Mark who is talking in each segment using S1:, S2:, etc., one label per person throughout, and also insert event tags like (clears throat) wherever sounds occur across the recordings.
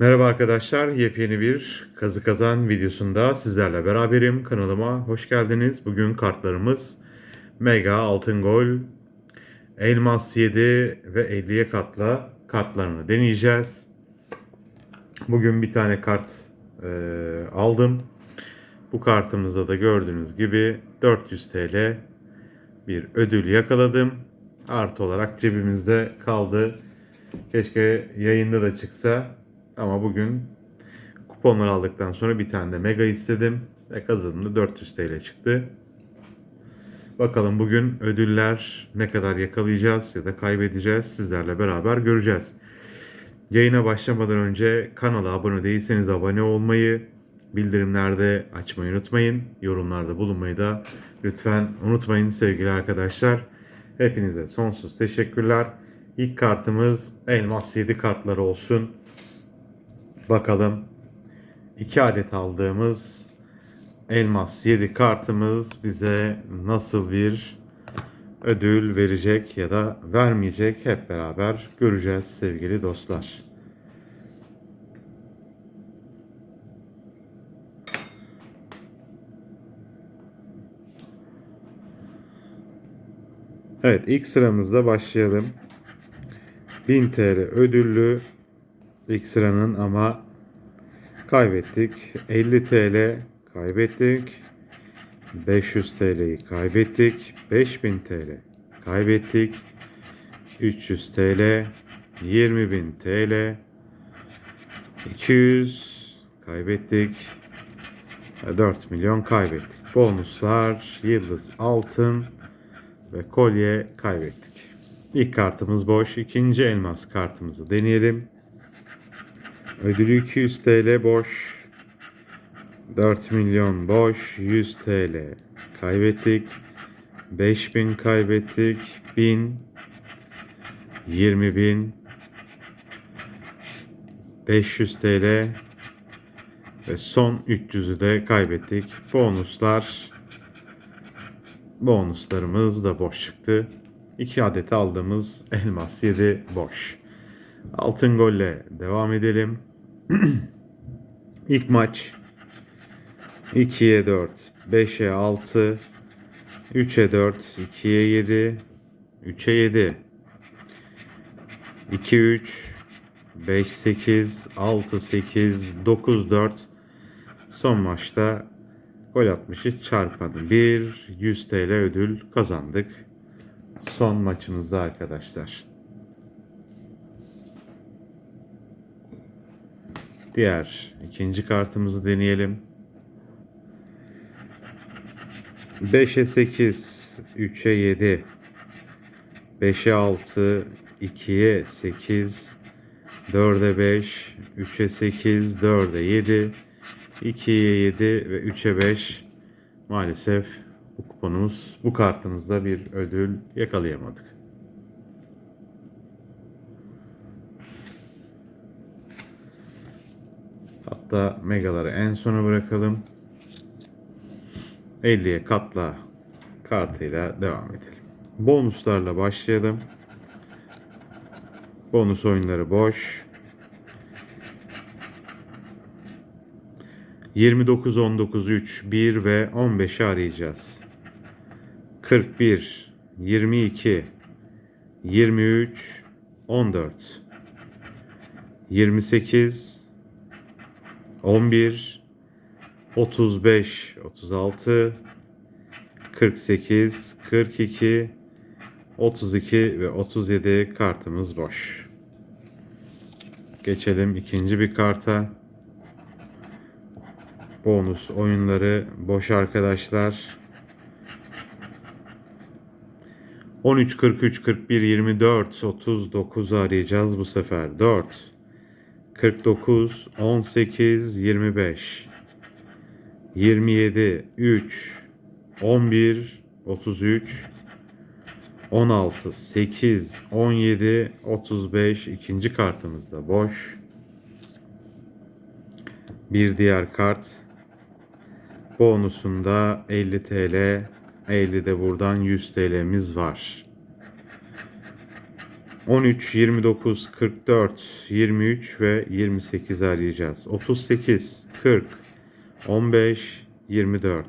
S1: Merhaba arkadaşlar, yepyeni bir kazı kazan videosunda sizlerle beraberim. Kanalıma hoş geldiniz. Bugün kartlarımız Mega, Altın Gol, Elmas 7 ve 50'ye katla kartlarını deneyeceğiz. Bugün bir tane kart e, aldım. Bu kartımızda da gördüğünüz gibi 400 TL bir ödül yakaladım. Artı olarak cebimizde kaldı. Keşke yayında da çıksa ama bugün kuponları aldıktan sonra bir tane de mega istedim ve kazanımda 400 TL çıktı. Bakalım bugün ödüller ne kadar yakalayacağız ya da kaybedeceğiz sizlerle beraber göreceğiz. Yayına başlamadan önce kanala abone değilseniz abone olmayı, bildirimlerde açmayı unutmayın. Yorumlarda bulunmayı da lütfen unutmayın sevgili arkadaşlar. Hepinize sonsuz teşekkürler. İlk kartımız Elmas 7 kartları olsun. Bakalım 2 adet aldığımız Elmas 7 kartımız bize nasıl bir ödül verecek ya da vermeyecek hep beraber göreceğiz sevgili dostlar. Evet ilk sıramızda başlayalım. 1000 TL ödüllü ilk sıranın ama kaybettik. 50 TL kaybettik. 500 TL'yi kaybettik. 5000 TL kaybettik. 300 TL 20.000 TL 200 kaybettik. 4 milyon kaybettik. Bonuslar, yıldız altın ve kolye kaybettik. İlk kartımız boş. İkinci elmas kartımızı deneyelim. Ödülü 200 TL boş. 4 milyon boş. 100 TL kaybettik. 5000 kaybettik. 1000 20 bin 500 TL ve son 300'ü de kaybettik. Bonuslar bonuslarımız da boş çıktı. 2 adet aldığımız elmas 7 boş. Altın golle devam edelim. (clears throat) İlk maç. 2'ye 4, 5'e 6, 3'e 4, 2'ye 7, 3'e 7, 2 3, 5 8, 6 8, 9 4. Son maçta gol atmışı çarpanı 1, 100 TL ödül kazandık. Son maçımızda arkadaşlar. Diğer ikinci kartımızı deneyelim. 5'e 8, 3'e 7, 5'e 6, 2'ye 8, 4'e 5, 3'e 8, 4'e 7, 2'ye 7 ve 3'e 5 maalesef bu kuponumuz, bu kartımızda bir ödül yakalayamadık. Hatta megaları en sona bırakalım. 50'ye katla kartıyla devam edelim. Bonuslarla başlayalım. Bonus oyunları boş. 29, 19, 3, 1 ve 15'i arayacağız. 41, 22, 23, 14, 28, 11, 35, 36, 48, 42, 32 ve 37 kartımız boş. Geçelim ikinci bir karta. Bonus oyunları boş arkadaşlar. 13, 43, 41, 24, 39 arayacağız bu sefer. 4, 49, 18, 25, 27, 3, 11, 33, 16, 8, 17, 35 ikinci kartımız da boş. Bir diğer kart bonusunda 50 TL, 50 de buradan 100 TL'miz var. 13, 29, 44, 23 ve 28 arayacağız. 38, 40, 15, 24,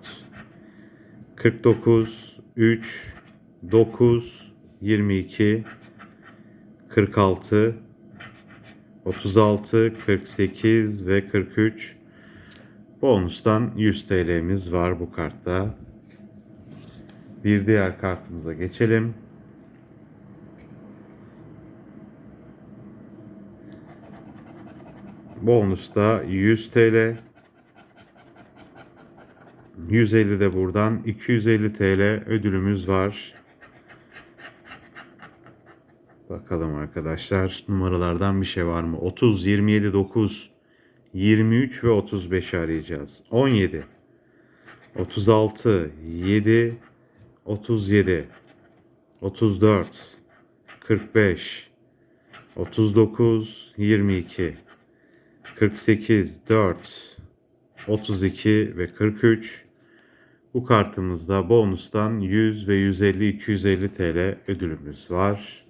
S1: 49, 3, 9, 22, 46, 36, 48 ve 43. Bonustan 100 TL'miz var bu kartta. Bir diğer kartımıza geçelim. Bonusta 100 TL. 150 de buradan 250 TL ödülümüz var. Bakalım arkadaşlar numaralardan bir şey var mı? 30, 27, 9, 23 ve 35 arayacağız. 17, 36, 7, 37, 34, 45, 39, 22, 48, 4, 32 ve 43. Bu kartımızda bonustan 100 ve 150 250 TL ödülümüz var.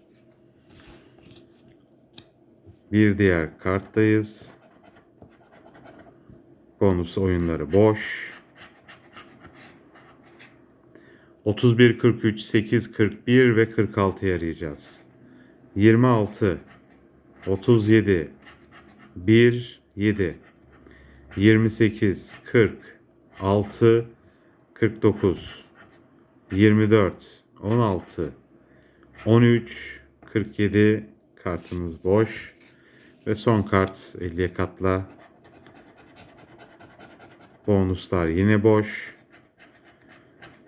S1: Bir diğer karttayız. Bonus oyunları boş. 31, 43, 8, 41 ve 46 arayacağız. 26, 37, 1, 7, 28, 40, 6, 49, 24, 16, 13, 47 kartımız boş. Ve son kart 50'ye katla. Bonuslar yine boş.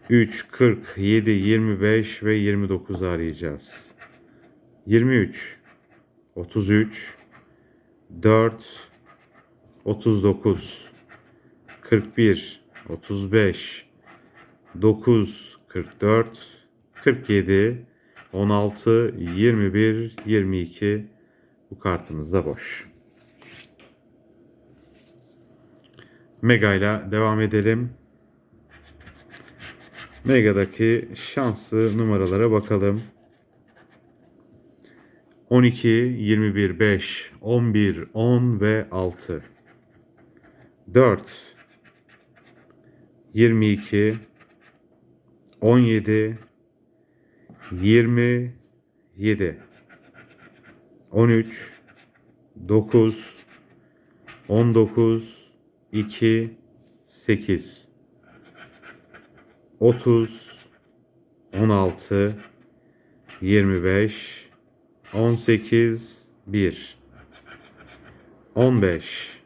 S1: 3, 40, 7, 25 ve 29 arayacağız. 23, 33, 4, 39, 41, 35, 9, 44, 47, 16, 21, 22 bu kartımız da boş. Mega ile devam edelim. Mega'daki şanslı numaralara bakalım. 12, 21, 5, 11, 10 ve 6. 4, 22, 17, 27, 13, 9, 19, 2, 8, 30, 16, 25, 18, 1, 15,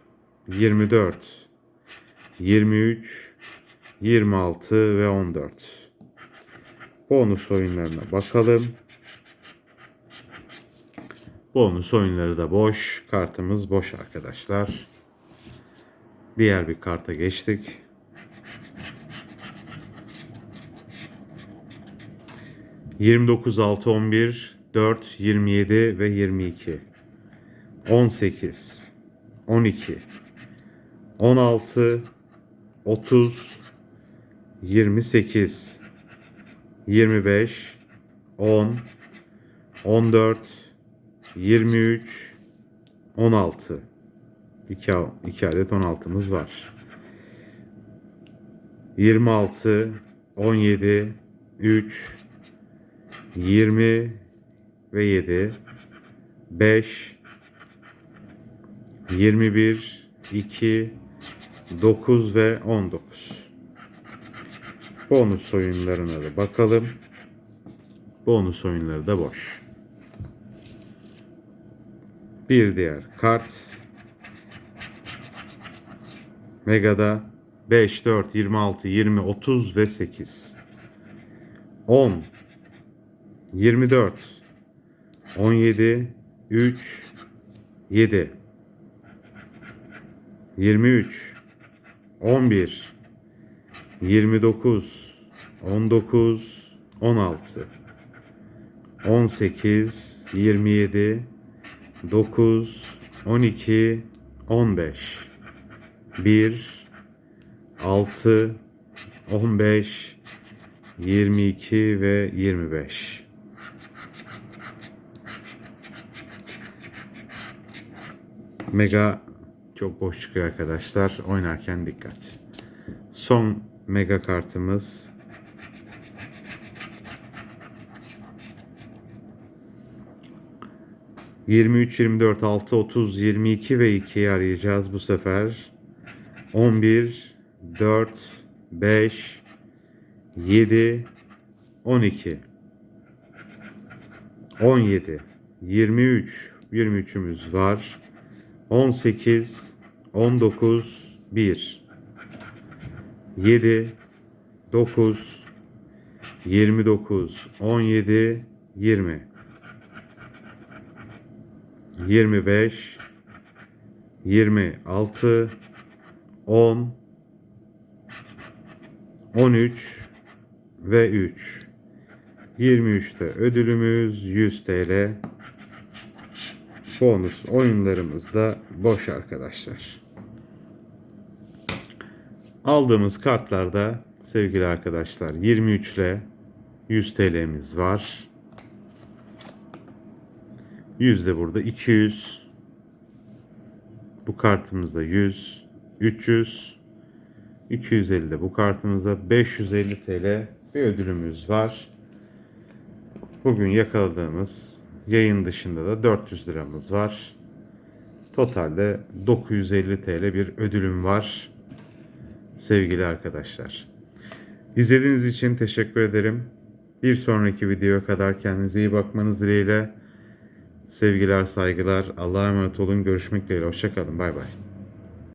S1: 24, 23, 26 ve 14. Bonus oyunlarına bakalım. Bonus oyunları da boş. Kartımız boş arkadaşlar. Diğer bir karta geçtik. Yirmi dokuz, altı, on bir, dört, yirmi yedi ve yirmi iki. On sekiz, on iki, on altı, otuz, yirmi sekiz, yirmi beş, on, on dört, 23 16 2, 2 adet 16'mız var. 26 17 3 20 ve 7 5 21 2 9 ve 19 Bonus oyunlarına da bakalım. Bonus oyunları da boş. Bir diğer kart. Mega'da 5, 4, 26, 20, 30 ve 8. 10, 24, 17, 3, 7, 23, 11, 29, 19, 16, 18, 27, 9, 12, 15, 1, 6, 15, 22 ve 25. Mega çok boş çıkıyor arkadaşlar. Oynarken dikkat. Son mega kartımız. Yirmi üç, yirmi dört, altı, otuz, yirmi iki ve 2'yi arayacağız bu sefer. On bir, dört, beş, yedi, on iki, on yedi, yirmi üç, yirmi üçümüz var. 18, 19, 1, 7, 9, 29, 17, 20, 25, 26, 10, 13 ve 3. 23'te ödülümüz 100 TL. Bonus oyunlarımız da boş arkadaşlar. Aldığımız kartlarda sevgili arkadaşlar 23 ile 100 TL'miz var. 100 de burada 200. Bu kartımızda 100, 300, 250 de bu kartımızda 550 TL bir ödülümüz var. Bugün yakaladığımız yayın dışında da 400 liramız var. Totalde 950 TL bir ödülüm var. Sevgili arkadaşlar. İzlediğiniz için teşekkür ederim. Bir sonraki videoya kadar kendinize iyi bakmanız dileğiyle. Sevgiler, saygılar. Allah'a emanet olun. Görüşmek dileğiyle. Hoşçakalın. Bay bay.